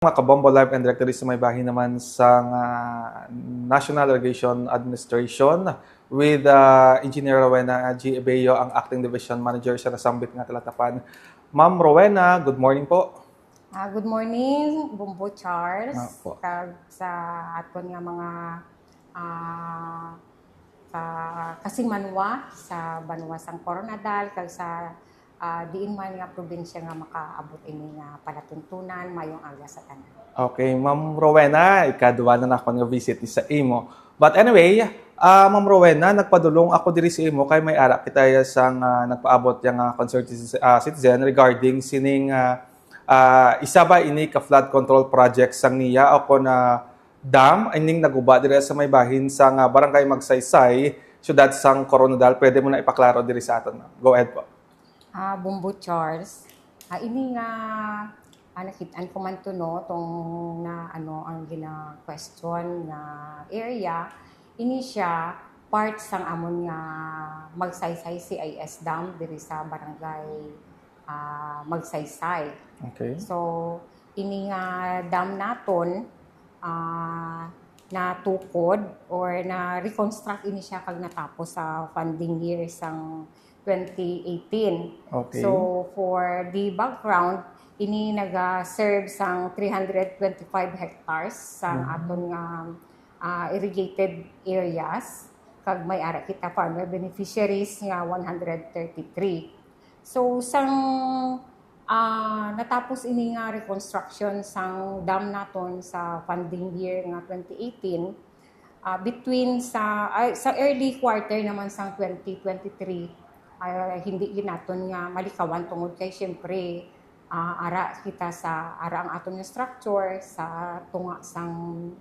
Mga kabombo live and directory sa may bahin naman sa nga National Irrigation Administration with uh, Engineer Rowena G. Ebeyo, ang Acting Division Manager sa Nasambit nga Talatapan. Ma'am Rowena, good morning po. Ah, good morning, Bumbo Charles. Po. Kag sa aton nga mga ah, sa Kasimanwa, sa Banwa sang Coronadal, kag sa ah, diin man nga probinsya nga makaabot ini nga palatuntunan mayong aga sa tanan. Okay, Ma'am Rowena, ikaduwa na ako nga visit sa imo. But anyway, ah Ma'am Rowena, nagpadulong ako diri sa imo kay may ara kita sang ah, nagpaabot yang uh, concerned citizen, regarding sining ah, ah, isa ba ini ka flood control project sang niya ako na dam ining naguba diri sa may bahin sa nga barangay Magsaysay, syudad sang Coronadal. Pwede mo na ipaklaro diri sa aton. Go ahead po. Ah, Bumbo Charles. Ah, ini nga ah, nakitaan ko man to no tong na ano ang gina question nga area ini siya part sang amon nga magsaysay CIS dam diri sa barangay ah, Magsaysay. Okay. So ini nga dam naton ah, na tukod or na reconstruct ini siya kag natapos sa funding year sang 2018. Okay. So for the background, ini naga-serve sang 325 hectares sang aton nga ah, irrigated areas kag may ara kita farmer beneficiaries nga 133. So sang ah, natapos ini nga reconstruction sang dam naton sa funding year nga 2018 ah, between sa ay, sa early quarter naman sang 2023 ay hindi ginaton nga malikawan tungod kay syempre ah, ara kita sa ara ang aton nga structure sa tunga sang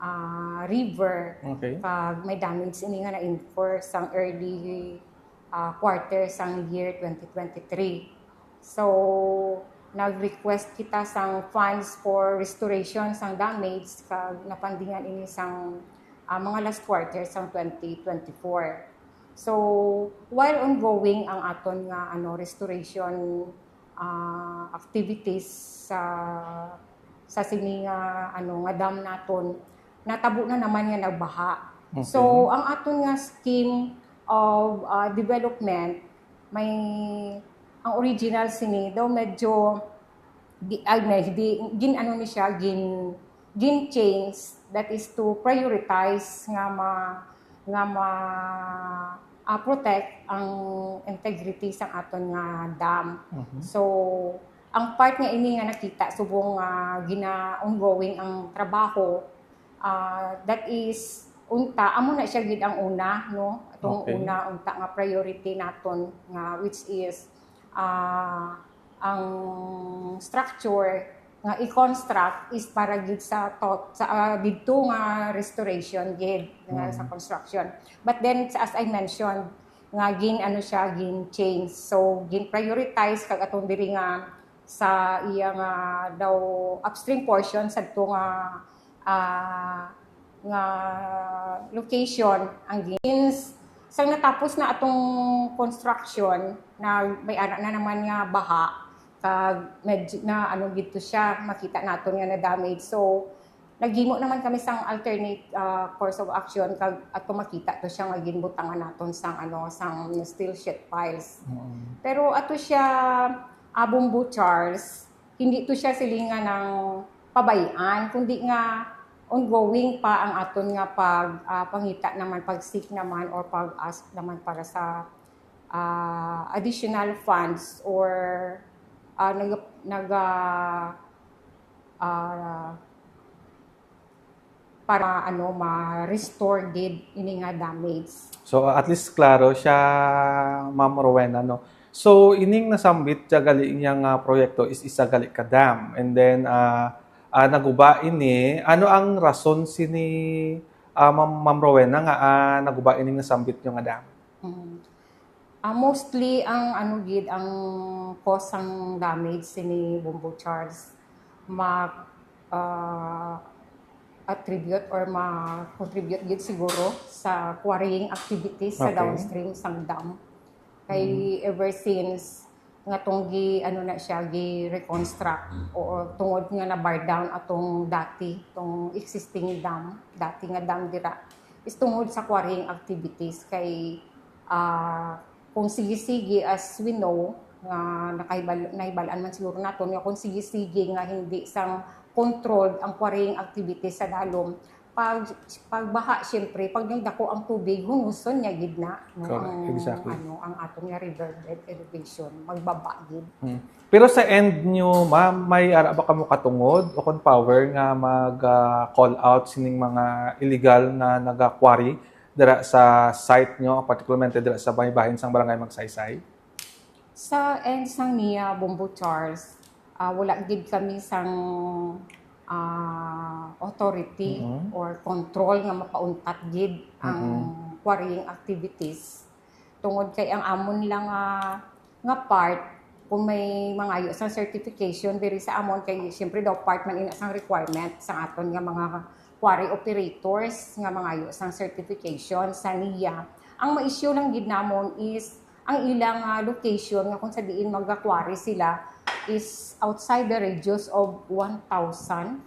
ah, river Okay. pag may damage ini nga na-incur sang early ah, quarter sang year 2023. So, nag-request kita sang funds for restoration sang damage kag napandingan ini sang ah, mga last quarter sang 2024. So, while ongoing ang aton nga ano restoration ah, activities sa sa sini nga ano nga dam naton natabo na naman nga nagbaha. Okay. So, ang aton nga scheme of ah, development may ang original sini daw medyo di, ay, may, di, gin ano ni siya gin gin change that is to prioritize nga ma nga ma ah, protect ang integrity sa aton nga dam. Mhm. So, ang part nga ini nga nakita subong nga gina ongoing ang trabaho ah, that is unta amo na siya gid ang una no atong Okay. una unta nga priority naton nga which is ah, ang structure nga i-construct is para gid sa tot sa didto nga restoration gid nga sa construction. But then as I mentioned nga gin ano siya gin change. So gin prioritize kag atong diri nga sa iya nga daw upstream portion sa to nga ah, nga location ang gins. Sang natapos na atong construction na may ara na naman nga baha kag medyo na ano gito siya makita naton nga na damage. So naghimo naman kami sang alternate ah, course of action kag ato makita to siya nga ginbutangan naton sang ano sang steel sheet piles. Mhm. pero ato siya Abumbu Charles, hindi to siya silingan ng pabayaan, kundi nga ongoing pa ang aton nga pag ah, pangita naman, pag seek naman or pag ask naman para sa ah, additional funds or uh, nag nag ah, ah, para ano ma-restore gid ini nga damage. So at least klaro siya Ma'am Rowena no. So ining nasambit siya gali iyang nga proyekto is isa gali ka dam and then ah ah, naguba ini ano ang rason sini ah, Ma'am, Rowena nga ah, naguba ining nasambit yung nga dam. Mm. Ah, mostly ang ano gid ang cause ang damage sini Bumbo Charles ma ah, attribute or ma contribute gid siguro sa quarrying activities sa Okay. downstream sang dam. Kay ever since nga tong gi ano na siya gi reconstruct o tungod nga na bar down atong dati tong existing dam dati nga dam dira is tungod sa quarrying activities kay ah kung sige-sige as we know nga nakaibal naibalaan man siguro naton nga kung sige-sige nga hindi sang controlled ang quarrying activities sa dalom pag pagbaha syempre pag nagdako ang tubig hunuson niya gid na no, Correct, ang exactly. ano ang aton nga riverbed elevation magbaba gid Hmm. Pero sa end nyo, ma'am, may ara ba kamo katungod o kon power nga mag-call out sining mga illegal na naga-quarry dira sa site nyo, particularmente dira sa bahay-bahin sang barangay Magsaysay? Sa end sang niya Bombo Charles, ah, wala gid kami sang ah, authority Mhm. or control nga mapauntat gid ang quarrying activities. Tungod kay ang amon lang nga nga part kung may mga ayo sa certification diri sa amon kay syempre daw part man ina sang requirement sa aton nga mga quarry operators nga mga ayo sang certification sa NIA. Ang ma-issue lang gid namon is ang ilang ah, location nga kung sa diin magka-quarry sila is outside the radius of 1,500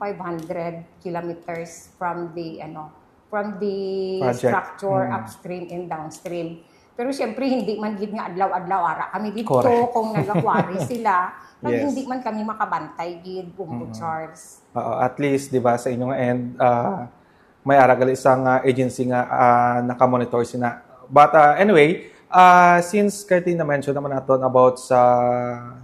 kilometers from the ano from the Project. structure Mm. upstream and downstream. Pero syempre hindi man gid nga adlaw-adlaw ara kami dito Correct. kung nagka-quarry sila. Pag Yes. hindi man kami makabantay gid Bumbo Mm. Charles. Oo, at least, di ba, sa inyong end, ah, may aragal isang ah, agency nga ah, nakamonitor sina. But ah, anyway, ah, since Kati na-mention naman natin about sa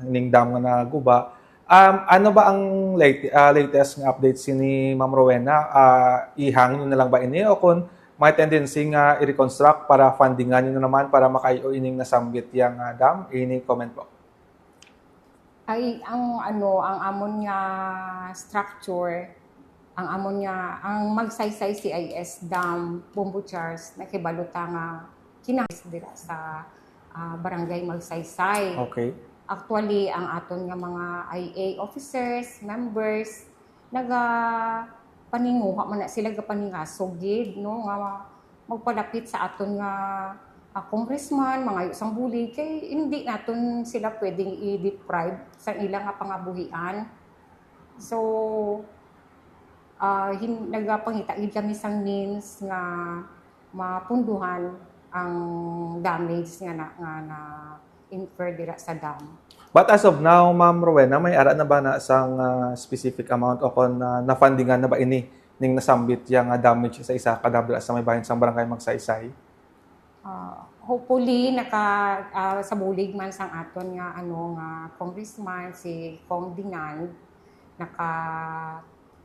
ining dam nga naguba, um, ano ba ang late, ah, latest nga update si ni Ma'am Rowena? Ah, ihang na lang ba ini o kung may tendency nga i-reconstruct para fundingan nyo na naman para makayo ining nasambit yang ah, dam? Ini comment po. ay ang ano ang amon nga structure ang amon nga ang magsaysay CIS dam Bumbu Charles nakibaluta nga kinahis dira sa ah, barangay magsaysay Okay. actually ang aton nga mga IA officers members naga paninguha man na sila ga paningasog gid no nga magpalapit sa aton nga ah, congressman, mga isang buli, kay hindi naton sila pwedeng i-deprive sa ilang nga pangabuhian. So, uh, hin, nagapangita gid kami sang means nga mapunduhan ang damage nga na, nga na infer dira sa dam. But as of now, Ma'am Rowena, may ara na ba na sang ah, specific amount o kon na na-fundingan na ba ini ning nasambit yang ah, damage sa isa ka dira sa may bahin sang barangay Magsaysay? Ah, hopefully naka ah, sa bulig man sang aton nga ano nga congressman si Kong Dinan naka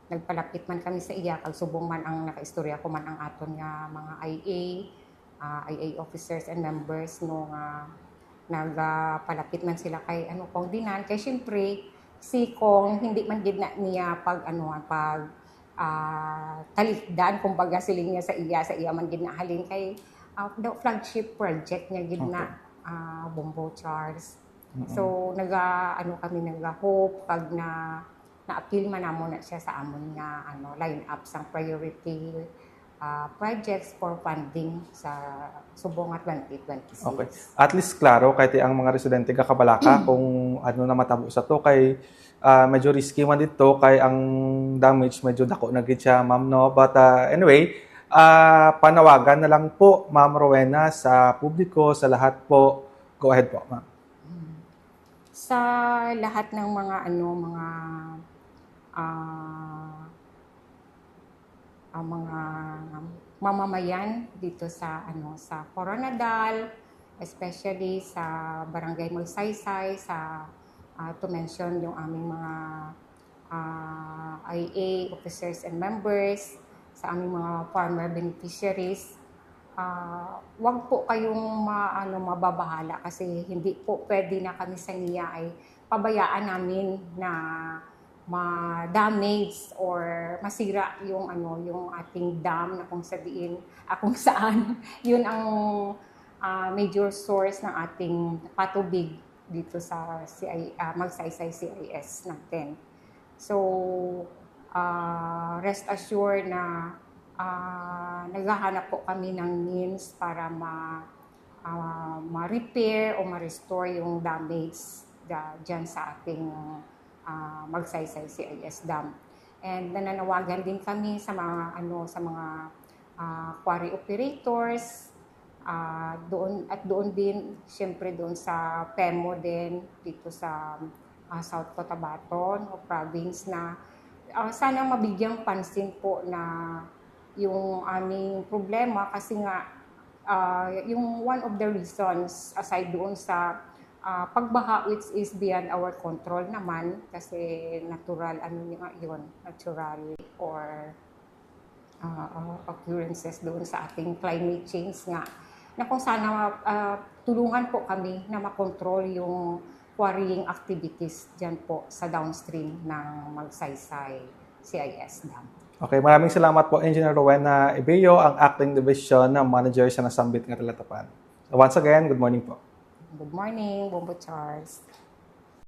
nagpalapit man kami sa iya kag subong man ang nakaistorya ko man ang aton nga mga IA ah, IA officers and members no nga nagpalapit man sila kay ano Kong Dinan. Kay syempre si Kong hindi man gid na niya pag ano pag ah, talikdan. Kumbaga siling niya sa iya sa iya man gid na halin kay uh, the flagship project niya gid na ah, Bombo Charles. So naga ano kami naga hope pag na na-appeal man namo na siya sa amon nga ano line up sang priority ah, projects for funding sa subong nga 2026. Okay. At least klaro kahit ang mga residente kakabalaka kung ano na matabo sa to kay ah, medyo risky man dito kay ang damage medyo dako na gid siya ma'am no but ah, anyway ah, panawagan na lang po ma'am Rowena sa publiko sa lahat po go ahead po ma'am sa lahat ng mga ano mga ah ang mga mamamayan dito sa ano sa Coronadal especially sa Barangay Magsaysay sa ah, to mention yung aming mga ah, IA officers and members sa aming mga farmer beneficiaries. Ah wag po kayong ma, ano, mababahala kasi hindi po pwede na kami sa niya ay pabayaan namin na ma-damage or masira yung ano yung ating dam na kung sabihin ah, kung saan yun ang ah, major source ng ating patubig dito sa CI, ah, Magsaysay CIS natin. So, ah, rest assured na ah, naghahanap po kami ng means para ma, ah, ma-repair o ma-restore yung damage da, dyan sa ating ah, Magsaysay CIS Dam. And nananawagan din kami sa mga ano sa mga ah, quarry operators ah, doon at doon din syempre doon sa PEMO din dito sa ah, South Cotabaton o province na ah, sana mabigyang pansin po na yung aming problema kasi nga ah, yung one of the reasons aside doon sa ah, pagbaha which is beyond our control naman kasi natural ano yun natural or ah, occurrences doon sa ating climate change nga na kung sana ah, tulungan po kami na makontrol yung quarrying activities dyan po sa downstream ng Magsaysay CIS Dam. Okay, maraming salamat po Engineer Rowena Ibeo, ang Acting Division Manager sa Nasambit ng Relatapan. So once again, good morning po. Good morning, Bombo Charles.